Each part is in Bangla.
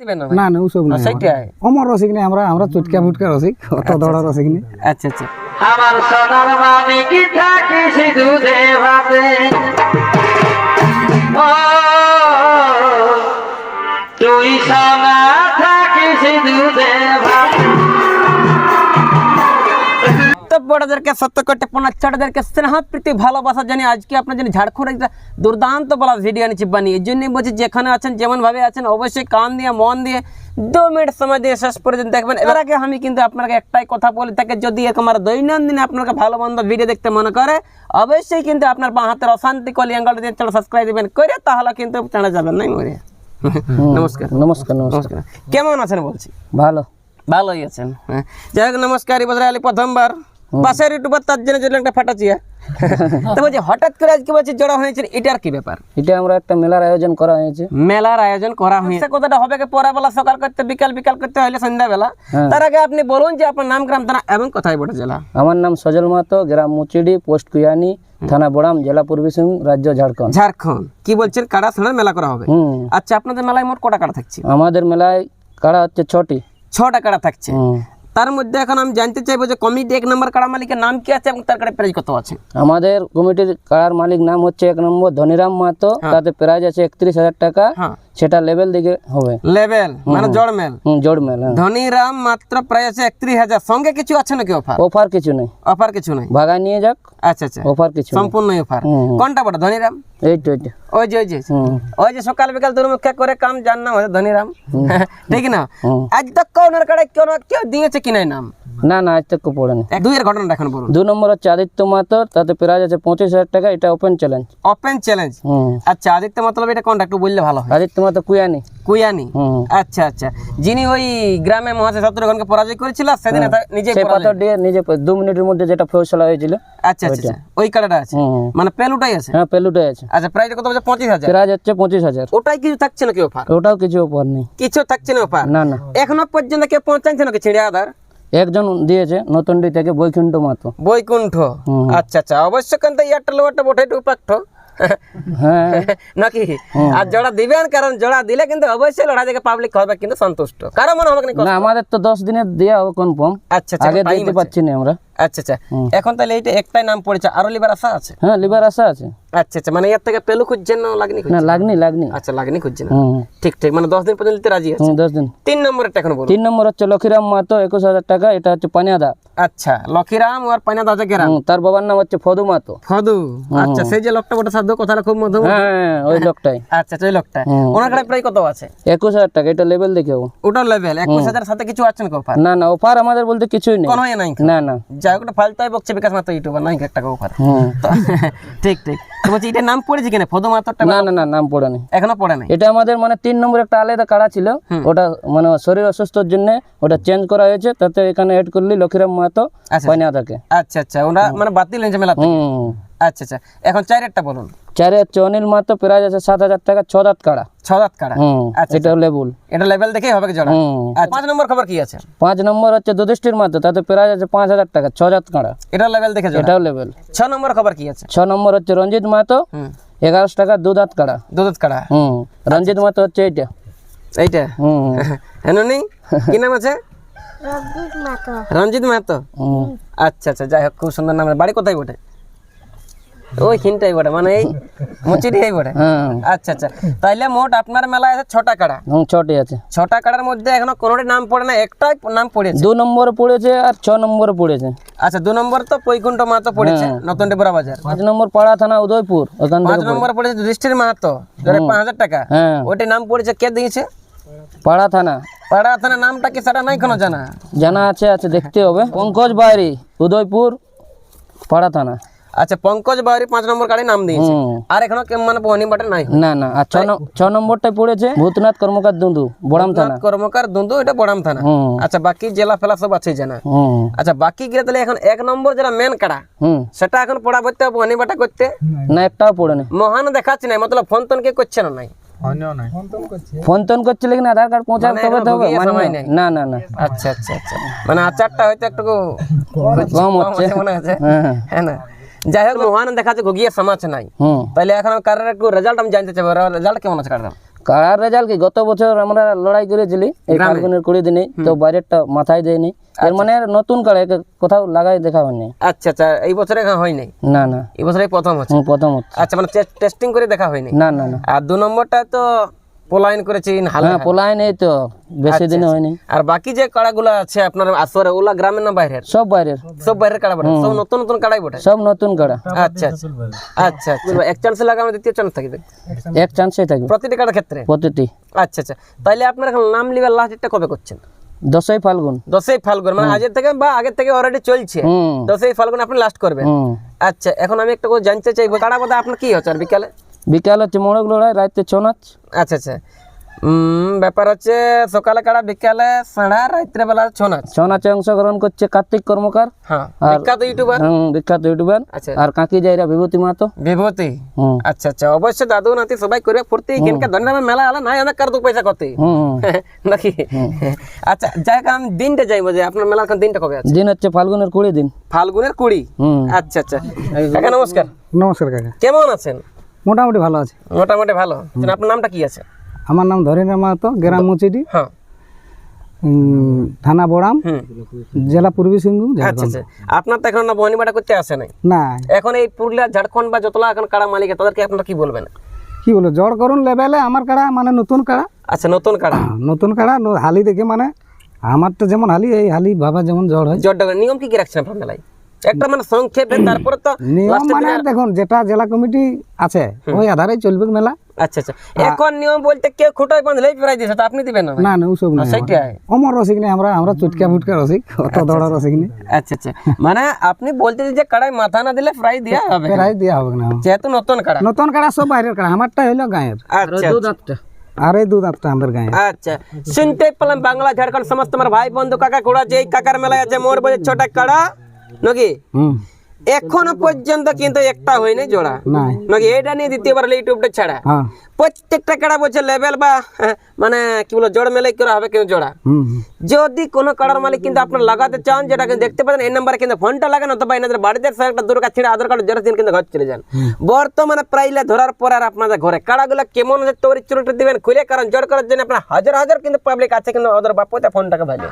দিবেন না না না ওসব না অমর রসিক নেই আমরা আমরা চুটকা ফুটকা রসিক অত দড়া রসিক নেই। আচ্ছা আচ্ছা। আমার সোনার ও, তুই সোনা থাকিস দুধে ভাতে বড়দেরকে সত্য করতে পোনা ছোটদেরকে স্নেহ প্রীতি ভালোবাসা জানি আজকে আপনার জন্য ঝাড়খণ্ড একটা দুর্দান্ত বলা ভিডিও নিচ্ছি বানিয়ে। এই জন্যই বলছি যেখানে আছেন যেমন ভাবে আছেন অবশ্যই কান দিয়ে মন দিয়ে দু মিনিট সময় দিয়ে শেষ পর্যন্ত দেখবেন। এর আগে আমি কিন্তু আপনাকে একটাই কথা বলে থাকি যদি আমার দৈনন্দিন আপনাকে ভালো মন্দ ভিডিও দেখতে মনে করে অবশ্যই কিন্তু আপনার বাঁ হাতের অশান্তি কলি অ্যাঙ্গল দিয়ে চ্যানেল সাবস্ক্রাইব দিবেন করে তাহলে কিন্তু টানা যাবেন নাই মরে নমস্কার। নমস্কার নমস্কার। কেমন আছেন বলছি? ভালো। ভালোই আছেন হ্যাঁ। যাই হোক নমস্কার আলী প্রথমবার। পাশের ইউটিউবার তার জন্য জন্য একটা ফাটাচিয়া হঠাৎ করে আজকে বলছি জড়া হয়েছে এটার কি ব্যাপার? এটা আমরা একটা মেলার আয়োজন করা হয়েছে। মেলার আয়োজন করা হয়েছে। কথাটা হবে কি পরে বেলা সকাল করতে বিকাল বিকাল করতে হলে সন্ধ্যাবেলা। তার আগে আপনি বলুন যে আপনার নাম গ্রাম থানা এবং কোথায় বটে জেলা? আমার নাম সজল মাহাতো গ্রাম মুচিডি পোস্ট কুয়ানি থানা বড়াম জেলা পূর্বী সিংভূম রাজ্য ঝাড়খণ্ড। ঝাড়খণ্ড। কি বলছেন? কাড়া ছাড়া মেলা করা হবে? আচ্ছা আপনাদের মেলায় মোট কটা কাড়া থাকছে? আমাদের মেলায় কাড়া হচ্ছে ছটি। ছটা কাড়া থাকছে। তার মধ্যে এখন আমি জানতে চাইব যে কমিটি এক নম্বর কাড়া মালিকের নাম কি আছে এবং তার কাড়া প্রাইজ কত আছে? আমাদের কমিটির কাড়ার মালিক নাম হচ্ছে এক নম্বর ধনিরাম মাহাতো। তাতে প্রাইজ আছে একত্রিশ হাজার টাকা। হ্যাঁ। সেটা লেভেল দিকে হবে। লেভেল মানে জড় মেল হুম জোড় মেল হ্যাঁ। ধনীরাম মাত্র প্রায় আছে একত্রিশ হাজার। সঙ্গে কিছু আছে নাকি অফার অফার কিছু নেই। অফার কিছু নাই। ভাগায় নিয়ে যাক। আচ্ছা আচ্ছা। অফার কিছু সম্পূর্ণ অফার। কোনটা বড় ধনীরাম? এই তো ওই যে ওই যে। ওই যে সকাল বিকাল করে কাম জান নাম ধনীরাম ঠিক না? আজ তক কোনের কাড়ে কেউ কেউ দিয়েছে কিনাই নাম? না না আজ তক পড়েনি। দুইয়ের ঘটনা এখন বলুন। দু নম্বর হচ্ছে আদিত্য মাহাতো তাতে প্রাইজ আছে পঁচিশ হাজার টাকা এটা ওপেন চ্যালেঞ্জ ওপেন চ্যালেঞ্জ আচ্ছা আদিত্য মতলব এটা কোনটা? একটু বললে ভালো হয়। আদিত্য মাহাতো কুয়ানি কুয়ানি আচ্ছা আচ্ছা। যিনি ওই গ্রামে মহাশয় শত্রুঘ্নকে পরাজয় করেছিল সেদিন নিজে সেই পাথর দিয়ে নিজে দু মিনিটের মধ্যে যেটা ফেসলা হয়েছিল আচ্ছা আচ্ছা আচ্ছা। ওই কাড়াটা আছে। মানে পেলুটাই আছে। হ্যাঁ পেলুটাই আছে। আচ্ছা প্রাইস কত বলছে? পঁচিশ হাজার। প্রাইজ হচ্ছে পঁচিশ হাজার। ওটাই কিছু থাকছে নাকি অফার? ওটাও কিছু উপর নেই। কিছু থাকছে না অফার? না না। এখনও পর্যন্ত কেউ পৌঁছাচ্ছে নাকি ছিঁড়ে আধার একজন দিয়েছে নতুনডি থেকে বৈকুণ্ঠ মাহাতো বৈকুণ্ঠ? আচ্ছা আচ্ছা অবশ্য কিন্তু এয়ারটেল ওয়ারটা বটে উপাক্ষ হ্যাঁ। নাকি? আর জোড়া দিবেন কারণ জোড়া দিলে কিন্তু অবশ্যই লড়াই পাবলিক হবে কিন্তু সন্তুষ্ট। কারণ মনে হবে না আমাদের তো দশ দিনের দেওয়া হবে কনফার্ম আচ্ছা আচ্ছা আগে দিতে। পারছি না আমরা। আচ্ছা আচ্ছা। এখন তাহলে এইটা একটাই নাম পড়েছে আরও লিবার আশা আছে? হ্যাঁ লিভার আসা আছে। আচ্ছা আচ্ছা মানে এর থেকে পেলু খুঁজছেন না লাগনি না লাগনি লাগনি। আচ্ছা লাগনি খুঁজছেন। ঠিক ঠিক মানে দশ দিন পর্যন্ত দিতে রাজি আছে দশ দিন। তিন নম্বরটা এখন বলুন। তিন নম্বর হচ্ছে লক্ষীরাম মাহাতো একুশ হাজার টাকা এটা হচ্ছে পানিয়াদা। আচ্ছা লক্ষীরাম আর পাইনা দাদা গেরাম? তার বাবার নাম হচ্ছে ফদু মাহাতো। ফদু? আচ্ছা সেই যে লোকটা বটে সাধ্য কথাটা খুব মধু হ্যাঁ ওই লোকটাই। আচ্ছা ওই লোকটা ওনার কাছে প্রায় কত আছে? একুশ হাজার টাকা এটা লেভেল দেখে। ওটার লেভেল একুশ হাজার সাথে কিছু আছে না অফার না না অফার আমাদের বলতে কিছুই নেই। কোনো নাই না না। ওটা বকছে বিকাশ মাত্র ইউটিউবার নাই একটা ঠিক ঠিক। তো বলছি এটা নাম পড়েছে কিনা? ফদু মাত্রটা না না না নাম পড়েনি। এখনও পড়ে নাই? এটা আমাদের মানে তিন নম্বর একটা আলাদা কাড়া ছিল। ওটা মানে শরীর অসুস্থর জন্য ওটা চেঞ্জ করা হয়েছে। তাতে এখানে এড করলি লক্ষীরাম মাহাতো আচ্ছা পানিয়াদাকে আচ্ছা আচ্ছা। ওরা মানে বাতিল হয়েছে মেলা আচ্ছা আচ্ছা। এখন চারেরটা বলুন। চারে অনিল মাহাতো প্রাইজ আছে সাত হাজার টাকা ছ দাঁত কাড়া। ছ দাঁত কাড়া। হুম আচ্ছা, এটা লেবুল এটা লেভেল দেখেই হবে জোড়া? হুম। আচ্ছা, পাঁচ নম্বর খবর কি আছে? পাঁচ নম্বর হচ্ছে দুদিষ্টির মাহাতো তাতে প্রাইজ আছে পাঁচ হাজার টাকা ছ জাত কাড়া। এটা লেভেল দেখে জোড়া? এটাও লেভেল ছ নম্বর খবর কি আছে? ছ নম্বর হচ্ছে রঞ্জিত মাহাতো হুম। এগারোশো টাকা দু দাঁত কাড়া। দুধ কাড়া। হুম রঞ্জিত মাহাতো হচ্ছে এইটা। এইটা? হুম। হেন নেই কি নাম আছে? রঞ্জিত মাহাতো হুম। আচ্ছা আচ্ছা যাই হোক খুব সুন্দর নাম। বাড়ি কোথায় বটে? বটে মানে এই বটে হ্যাঁ। আচ্ছা আচ্ছা। তাইলে মোট আপনার মেলায় আছে ছটা কাড়া। হুম ছটি আছে। ছটা কাড়ার মধ্যে এখনও কোনোটি নাম পড়ে না একটাই নাম পড়েছে। দু নম্বরে পড়েছে আর ছ নম্বরে পড়েছে। আচ্ছা দু নম্বর তো মাহাতো পড়েছে নতুন টেপুরা বাজার। পাঁচ নম্বর পাড়া থানা উদয়পুর ওখান পাঁচ নম্বর পড়েছে যুধিষ্ঠির মাহাতো ধরে পাঁচ হাজার টাকা। হ্যাঁ। ওইটার নাম পড়েছে কে দিয়েছে? পাড়া থানা। পাড়া থানার নামটা কি সেটা নাই কোনো জানা? জানা আছে আছে দেখতে হবে। পঙ্কজ বাইরি উদয়পুর পাড়া থানা। আচ্ছা পঙ্কজ বাউরি পাঁচ নম্বর গাড়ি নাম দিয়েছে। আর এখনও কে- মানে বহনি বাটে নাই। না না আর ছ নম্বরটা পড়েছে ভূতনাথ কর্মকার দুন্দু বড়াম থানা। কর্মকার দুন্দু এটা বড়াম থানা। আচ্ছা বাকি জেলা ফেলা সব আছে জানা। আচ্ছা বাকি গিয়ে তাহলে এখন এক নম্বর যেটা মেন কাড়া হুম। সেটা এখন পড়া করতে হবে বহনি বাটা করতে? না একটাও পড়েনি মহান দেখাচ্ছে না মতলব ফোন টোন কে করছে না নাই? ফোন টোন করছে। লেকিন আধার কার্ড পৌঁছাতে মানে হবে তো হবে ভুগিয়ে মানে। না না না। আচ্ছা আচ্ছা আচ্ছা। মানে আচারটা হয়তো একটু কম হচ্ছে। মনে হচ্ছে। হ্যাঁ। হ্যাঁ না? যাই হোক মহান দেখাচ্ছে ঘুগিয়ে সমাজ নাই। তাহলে এখন কারের একটু রেজাল্ট আমি জানতে চাই রেজাল্ট কেমন আছে কারের কাড়ার রেজাল্ট কি? গত বছর আমরা লড়াই করেছিলি এই ফাল্গুনের কুড়ি দিনে তো বাইরেরটা মাথায় দেয়নি। এর মানে নতুন কাড়া একে কোথাও লাগাই দেখা হয়নি আচ্ছা আচ্ছা এই বছরে এখনও হয় নাই না না। এই বছরে প্রথম হচ্ছে? প্রথম হচ্ছে। আচ্ছা মানে টেস্টিং করে দেখা হয়নি? না না না। আর দু নম্বরটা তো পোলাইন করেছে হালে হ্যাঁ নেই তো বেশি দিনে হয়নি। আর বাকি যে কাড়াগুলো আছে আপনার আসরে ওলা গ্রামের না বাইরের? সব বাইরের। সব বাইরের কাড়া বটে? সব নতুন নতুন কাড়াই বটে? সব নতুন কাড়া। আচ্ছা আচ্ছা। আচ্ছা আচ্ছা। এক চান্সে লাগানো দ্বিতীয় চান্স থাকবে? এক থাকবে। প্রতিটি কাড়ার ক্ষেত্রে? প্রতিটি। আচ্ছা আচ্ছা। তাইলে আপনার এখন নাম লিবার লাস্ট ডেটটা কবে করছেন? দশই ফাল্গুন। দশই ফাল্গুন মানে আজের থেকে বা আগের থেকে অলরেডি চলছে। দশই ফাল্গুন আপনি লাস্ট করবেন। আচ্ছা এখন আমি একটা কথা জানতে চাইব কাড়া বাদা আপনার কি হচ্ছে আর বিকালে? বিকাল হচ্ছে মোড়ক লড়াই রাতে ছৌ নাচ। আচ্ছা আচ্ছা। উম, ব্যাপার হচ্ছে সকালে কাড়া বিকালে সাড়া রাত্রে বেলা ছৌ নাচ? ছৌ নাচে অংশগ্রহণ করছে কার্তিক কর্মকার হ্যাঁ বিখ্যাত ইউটিউবার হুম, বিখ্যাত ইউটিউবার আচ্ছা। আর কাকি যাইরা বিভূতি মাহাতো। বিভূতি? আচ্ছা আচ্ছা। অবশ্যই দাদু নাতি সবাই করবে ফুর্তি এখানকার ধন্যবাদ মেলা আলা নাই অনেক কার দু পয়সা করতে। নাকি? আচ্ছা যাই হোক আমি দিনটা যাইবো যে আপনার মেলার এখন দিনটা কবে আছে? দিন হচ্ছে ফাল্গুনের কুড়ি দিন। ফাল্গুনের কুড়ি? হুম। আচ্ছা আচ্ছা। কাকা নমস্কার। নমস্কার কাকা। কেমন আছেন? মোটামুটি ভালো আছে। মোটামুটি ভালো। আপনার নামটা কি আছে? আমার নাম ধরেন্দ্র মাহাতো গ্রাম মুচিডি। হ্যাঁ। থানা বড়াম। জেলা পূর্বী সিংভূম আচ্ছা আচ্ছা। আপনার তো এখন না বহনিবাটা করতে আসে নাই? না। এখন এই পুরুলিয়া ঝাড়খণ্ড বা যতলা এখন কাড়া মালিক আছে, তাদেরকে আপনারা কি বলবেন? কি বলো জড় করুন লেভেলে আমার কাড়া মানে নতুন কাড়া। আচ্ছা নতুন কাড়া। নতুন কাড়া হালি দেখে মানে। আমার তো যেমন হালি এই হালি বাবা যেমন জড় হয়। জোর ডাকা- নিয়ম কি কি রাখছেন আপনার মেলায়? একটা মানে সংক্ষেপে তারপরে তো নিয়ম মানে দেখুন যেটা জেলা কমিটি আছে ওই আধারেই চলবে মেলা। আচ্ছা আচ্ছা। এখন নিয়ম বলতে কেউ খুঁটায় বাঁধলেই প্রায় দিয়েছে আপনি দিবেন না না না ওসব নাই সেটাই। অমর রসিক নেই আমরা আমরা চুটকা ফুটকা রসিক অত দড়া রসিক নেই। আচ্ছা আচ্ছা। মানে আপনি বলতে যে কাড়াই মাথা না দিলে ফ্রাই দেওয়া হবে প্রায় দেওয়া হবে না। যেহেতু নতুন কাড়া। নতুন কাড়া সব বাইরের কাড়া আমারটা হইল গায়ের। আচ্ছা দুধ আটটা আর দুধ আপটা আমাদের গায়ে আচ্ছা। শুনতে পেলাম বাংলা ঝাড়খণ্ড সমস্ত আমার ভাই বন্ধু কাকা কোড়া যে কাকার মেলায় আছে মোর বলে ছোটা কাড়া। নাকি? এখনও পর্যন্ত কিন্তু একটা হয়নি জোড়া। নাকি এটা নিয়ে দ্বিতীয়বার ইউটিউবটা ছাড়া? হ্যাঁ। প্রত্যেকটা কাড়া বলছে লেভেল বা হ্যাঁ, মানে কি বলো জোড় মেলাই করা হবে কেউ জোড়া। যদি কোনো কাড়ার মালিক কিন্তু আপনার লাগাতে চান যেটা কিন্তু দেখতে পাচ্ছেন এই নাম্বারে কিন্তু ফোনটা লাগানো অথবা এনাদের বাড়িতে একটা দুটো ছিঁড়ে আধার কার্ড জেরক্স দিন কিন্তু ঘর চলে যান। বর্তমানে প্রাইলে ধরার পর আর আপনাদের ঘরে কাড়াগুলো কেমন আছে তৈরি চুরুটি দিবেন খুলে কারণ জোর করার জন্য আপনার হাজার হাজার কিন্তু পাবলিক আছে কিন্তু ওদের বাপুতে ফোনটাকে ভালো।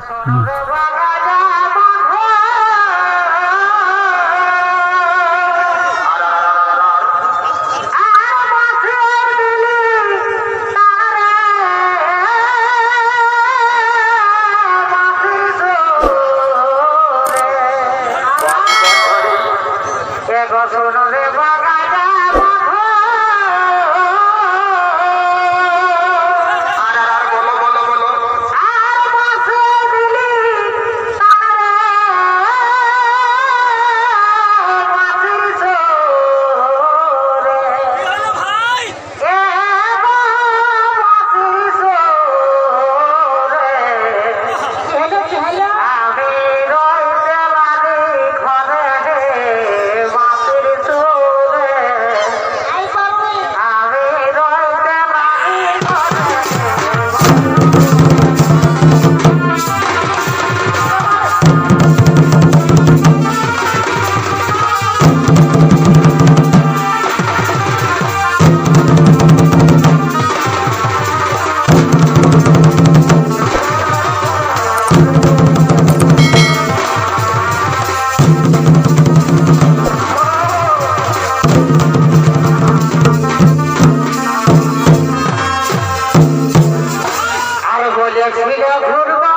আর বলে ঘুরবা